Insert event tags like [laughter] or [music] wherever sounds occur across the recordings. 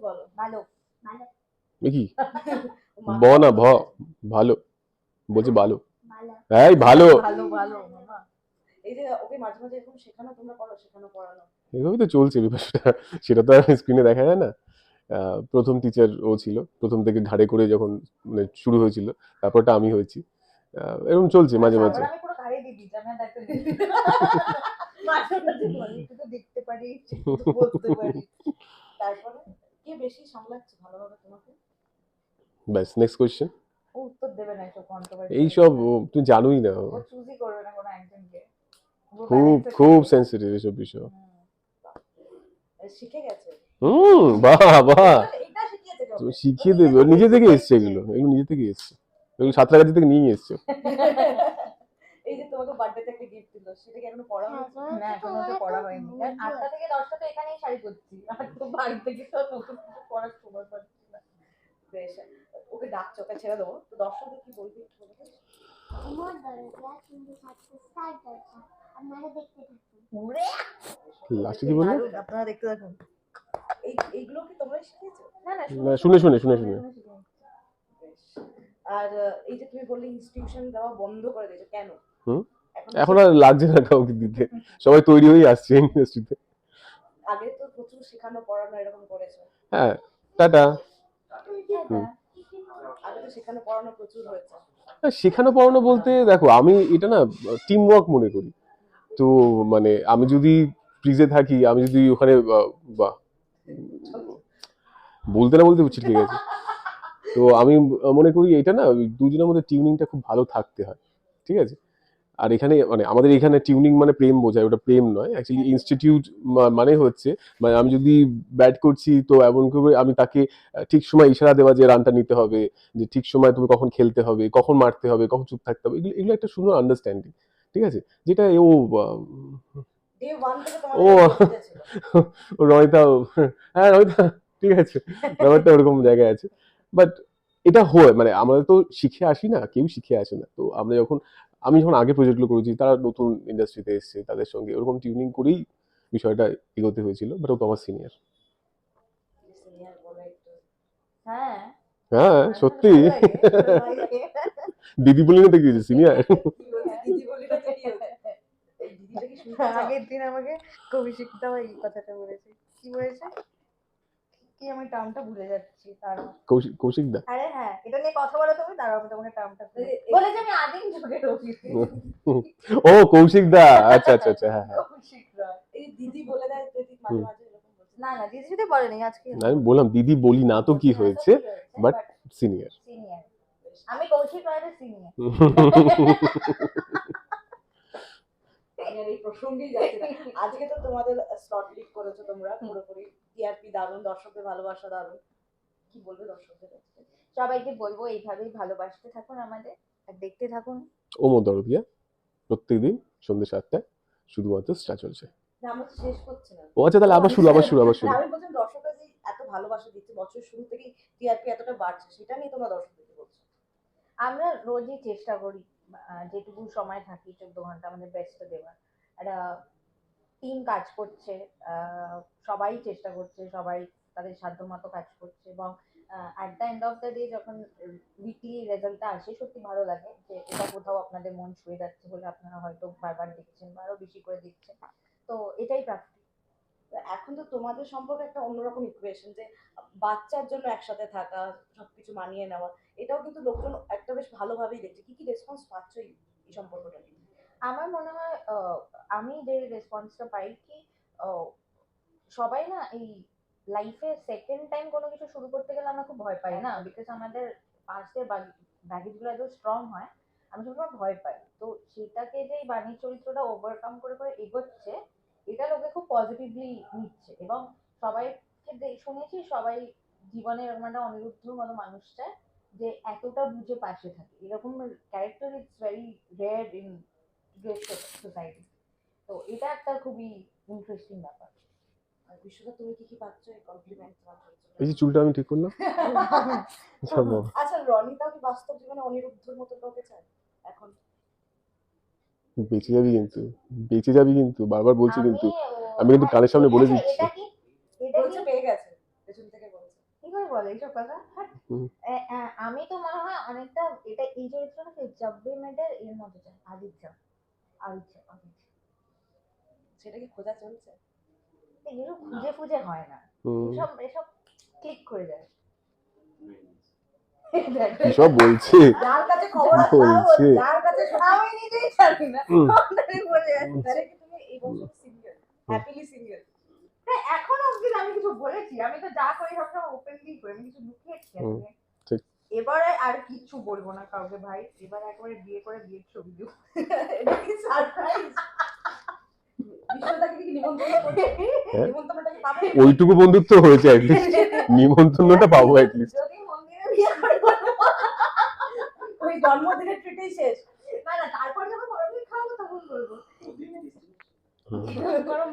বলো? ভালো। ভালো। কি [laughs] ব না ভ। ভালো। বলছে ভালো। এই ভালো। ভালো ভালো এই যে ওকে মাঝে মাঝে এরকম শেখানো তোমরা করো শেখানো পড়ানো। এভাবে তো চলছে [laughs] সেটা তো আর স্ক্রিনে দেখা যায় না। প্রথম টিচার ও ছিল। প্রথম থেকে ঘাড়ে করে যখন মানে শুরু হয়েছিল তারপরটা আমি হয়েছি। এরকম চলছে মাঝে দিই মাঝে। [laughs] দেখতে পারি বলতে পারি। বেশি সামলাচ্ছে ভালোভাবে তোমাকে? ব্যাস নেক্সট কোশ্চেন ও উত্তর দেবে না এসব কন্ট্রোভার্সি এইসব ও, তুমি জানোই না। ও। চুজই করবে না কোনো একজনকে। খুব খুব। সেন্সিটিভ এসব বিষয়। শিখে গেছে। হুম বাহ বাহ। শিখিয়ে দেবে। নিজে থেকে এসছে এগুলো। এগুলো নিজে থেকে এসছে। এগুলো সাঁতরাগাছি থেকে নিয়ে এসছে। এই [laughs] একটা গিফট দিল। সেটা কি এখনও পড়া হয়েছে? না এখনও তো পড়া হয়নি। কারণ আটটা থেকে দশটা তো এখানেই শাড়ি করছি আর তো বাড়ি থেকে তো নতুন কিছু পড়ার সময় পাচ্ছি না। বেশ ওকে ডাকছো ওকে ছেড়ে দেবো। তো দর্শকদের কি বলবি? আমার দরজা কিন্তু দরজা। আপনারা দেখতে থাকুন। ওরে! লাস্টে কি বলল? আপনারা দেখতে থাকুন। এই এইগুলো কি তোমরাই শিখিয়েছো? না না না, শুনে শুনে শুনে শুনে। শুনে বেশ। আর এই যে তুমি বললে ইনস্টিটিউশন দেওয়া বন্ধ করে দিয়েছ কেন? হুম? এখন আর লাগছে না কাউকে দিতে। সবাই তৈরি হয়ে আসছে ইন্ডাস্ট্রিতে আগে তো প্রচুর শেখানো পড়ানো এরকম করেছ। হ্যাঁ টাটা। তো শেখানো পড়ানো প্রচুর হয়েছে। আর শেখানো পড়ানো বলতে দেখো আমি এটা না টিম ওয়ার্ক মনে করি। তো মানে আমি যদি ফ্রিজে থাকি আমি যদি ওখানে বাহ বলতে না বলতে ঠিক আছে। তো আমি মনে করি এটা না দুজনের মধ্যে টিউনিংটা খুব ভালো থাকতে হয় ঠিক আছে? আর এখানে মানে আমাদের এখানে টিউনিং মানে প্রেম বোঝায় ওটা প্রেম নয়। অ্যাকচুয়ালি ইনস্টিটিউট মানে হচ্ছে মানে আমি যদি ব্যাট করছি তো এমন করে আমি তাকে ঠিক সময় ইশারা দেওয়া যে রানটা নিতে হবে যে ঠিক সময় তুমি কখন খেলতে হবে কখন মারতে হবে কখন চুপ থাকতে হবে এগুলো এগুলো একটা সুন্দর আন্ডারস্ট্যান্ডিং ঠিক আছে? যেটা ও। ও রয়তা হ্যাঁ রয়তা ঠিক আছে ব্যাপারটা ওরকম জায়গায় আছে। বাট এটা হয় মানে আমরা তো শিখে আসি না কেউ শিখে আসে না। তো আমরা যখন আমি যখন আগে প্রজেক্টগুলো করেছি তারা নতুন ইন্ডাস্ট্রিতে এসছে তাদের সঙ্গে ওরকম টিউনিং করেই বিষয়টা এগোতে হয়েছিল বাট ও তো আমার সিনিয়র একটু হ্যাঁ হ্যাঁ সত্যি। দিদি বলে না দেখেছি সিনিয়র? আগের দিন আমাকে কবিশিকটা এই কথাটা বলেছে। কি বলেছে? কি আমি টার্মটা ভুলে যাচ্ছি তার কৌশিক কৌশিক দা। আরে হ্যাঁ এটা নিয়ে কথা বলো তুমি দাঁড়াও আমি তোমাকে টার্মটা এই- বলেছে আমি আদিম যুগের অভিনেত্রী ও কৌশিক দা আচ্ছা আচ্ছা আচ্ছা হ্যাঁ হ্যাঁ। কৌশিক রায়। এই দিদি বলে দেয় প্রতীক মাঝে মাঝে না না দিদি শুধু বলেনি আজকে আমি বললাম দিদি বলি না তো কি হয়েছে but সিনিয়র সিনিয়র আমি কৌশিক রায়ের সিনিয়র এই প্রসঙ্গেই যাচ্ছি আজকে তো তোমাদের স্লট লিক করেছ তোমরা পুরোপুরি। টিআরপি দারুণ দর্শকদের ভালোবাসা দারুণ। কি বলবে দর্শকদের? সবাইকে বলব এইভাবেই ভালোবাসতে থাকুন আমাদের আর দেখতে থাকুন। ও মদরদিয়া প্রত্যেকদিন সন্ধ্যে সাতটায় শুধুমাত্র স্টার চলছে। শেষ করছি না। ও আচ্ছা তাহলে আবার শুরু আবার শুরু আবার শুরু। আমি বলছিলাম দর্শকরা যে এত ভালোবাসা দিচ্ছে বছর শুরু থেকেই টিআরপি এতটা বাড়ছে সেটা নিয়ে তোমরা দর্শকদেরকে বলছো। আমরা রোজই চেষ্টা করি যেটুকু সময় থাকি চোদ্দ ঘণ্টা আমাদের বেস্টটা দেওয়ার। একটা টিম কাজ করছে সবাই চেষ্টা করছে সবাই তাদের সাধ্যমতো কাজ করছে এবং at the end of the day যখন উইকলি রেজাল্টটা আসে, সত্যি ভালো লাগে যে এটা কোথাও আপনাদের মন ছুঁয়ে যাচ্ছে বলে আপনারা হয়তো বারবার দেখছেন বা আরও বেশি করে দেখছেন। তো এটাই প্রাপ্তি এখন তো তোমাদের সম্পর্কে একটা অন্যরকম ইকুয়েশন যে বাচ্চার জন্য একসাথে থাকা, সবকিছু মানিয়ে নেওয়া, এটাও কিন্তু লোকজন একটা বেশ ভালোভাবেই দেখছে। কি কি রেসপন্স পাচ্ছ এই সম্পর্কটা আমার মনে হয় আমি যে রেসপন্সটা পাই কি সবাই না এই লাইফে সেকেন্ড টাইম কোনো কিছু শুরু করতে গেলে আমরা খুব ভয় পাই না? বিকজ আমাদের পাস্টের ব্যাগেজগুলো এত স্ট্রং হয় আমি সবসময় ভয় পাই। তো সেটাকে যে এই বাণীর চরিত্রটা ওভারকাম করে করে এগোচ্ছে, এটা লোকে খুব পজিটিভলি নিচ্ছে। এবং সবাইকে শুনেছি সবাই জীবনে এরকম একটা অনিরুদ্ধর মতো মানুষ চায় যে এতটা বুঝে পাশে থাকে। এরকম character it's very rare in society তো এটা একটা খুবই ইন্টারেস্টিং ব্যাপার। তুমি কি কি পাচ্ছ? এই কমপ্লিমেন্ট এই যে চুলটা আমি ঠিক করলাম? [laughs] আচ্ছা। আচ্ছা রনিতা কি বাস্তব জীবনে অনিরুদ্ধর মতো কাউকে চায়? এখন বেঁচে যাবি কিন্তু বেঁচে যাবি কিন্তু বারবার বলছি কিন্তু আমি কিন্তু কানের সামনে বলে দিচ্ছি। এটা কি এটা কি? পেয়ে গেছে পেছন থেকে বলছে। করে বলে এইসব কথা? এ- আমি তো মনে হয় অনেকটা এটা এই চরিত্রটা জব্বে মেডের এর মতো যায় আদিত্য আদিত্য আদিত্য সেটা কি খোঁজা চলছে? এগুলো খুঁজে খুঁজে হয় না। এসব এসব ক্লিক করে যায়। [laughs] সব বলছে। যার কাছে খবর আছে কি তাও বলছে? যার কাছে শোনা নিজেই জানি না। বলে যাচ্ছি। তুমি এই বছর সিঙ্গেল হ্যাপিলি সিঙ্গেল হ্যাঁ, এখন আমি কিছু বলেছি। আমি তো যা করি সবসময় ওপেনলি করি। আমি কিছু লুকিয়েছি। এবারে আর কিচ্ছু বলব না কাউকে ভাই। এবার একবারে বিয়ে করে বিয়ের ছবি দিব এটা কি সারপ্রাইজ বিশ্বটাকে কি নিমন্ত্রণ করছে হ্যাঁ। নিমন্ত্রণটা কি পাবে ওইটুকু বন্ধুত্ব হয়েছে অ্যাটলিস্ট [laughs] নিমন্ত্রণটা পাবো অ্যাটলিস্ট। ওই জন্মদিনের ট্রিটেই শেষ। না না তারপর যখন বড়দিন খাব তখন বলব।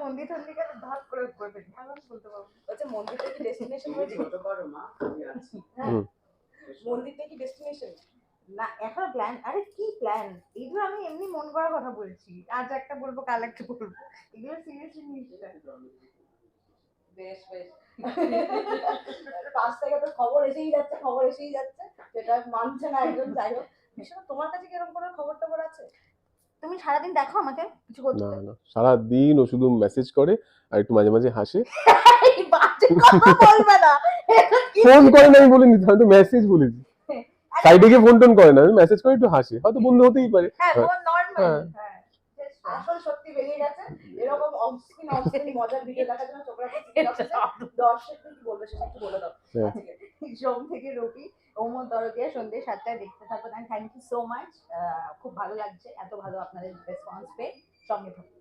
মন্দির গেলে ধাপ করে করবে। এখন বলতে পারব। বলছে মন্দিরটা কি ডেস্টিনেশন হয়েছে? হ্যাঁ। হুম। মন্দিরটা কি ডেস্টিনেশন না এখন প্ল্যান আরে কি প্ল্যান এগুলো আমি এমনি মন করার কথা বলছি। আজ একটা বলব কাল একটা বলব। এগুলো সিরিয়াসলি নিস বেশ বেশ। পাঁচ থেকে তো খবর এসেই যাচ্ছে খবর এসেই যাচ্ছে। সেটা মানছে না একজন যাই হোক। তোমার কাছে কীরকম কোনো খবর টবর আছে? তুমি সারাদিন দেখো আমাকে কিছু করতে না না সারাদিন ও শুধু মেসেজ করে আর একটু মাঝে মাঝে হাসে। [laughs] এই বাজে কথা বলবে না। ফোন করে না আমি বলিনি আমি তো মেসেজ বলেছি। সাইডে গিয়ে ফোন টোন করে না আমি মেসেজ করে একটু হাসি হয়তো বন্ধু হতেই পারে। হ্যাঁ হ্যাঁ। হ্যাঁ। just fine. আসল সত্যি বেরিয়ে গেছে। এরকম অফস্ক্রিন অফস্ক্রিন মজার ভিডিও দেখার জন্য কি বলবে সেটা একটু বলে দাও। হ্যাঁ। সোম থেকে রবি ওমর সন্ধ্যে সাতটায় দেখতে থাকুন। থ্যাংক ইউ সো মাচ খুব ভালো লাগছে এত ভালো আপনাদের রেসপন্স পেয়ে। সঙ্গে থাকুন।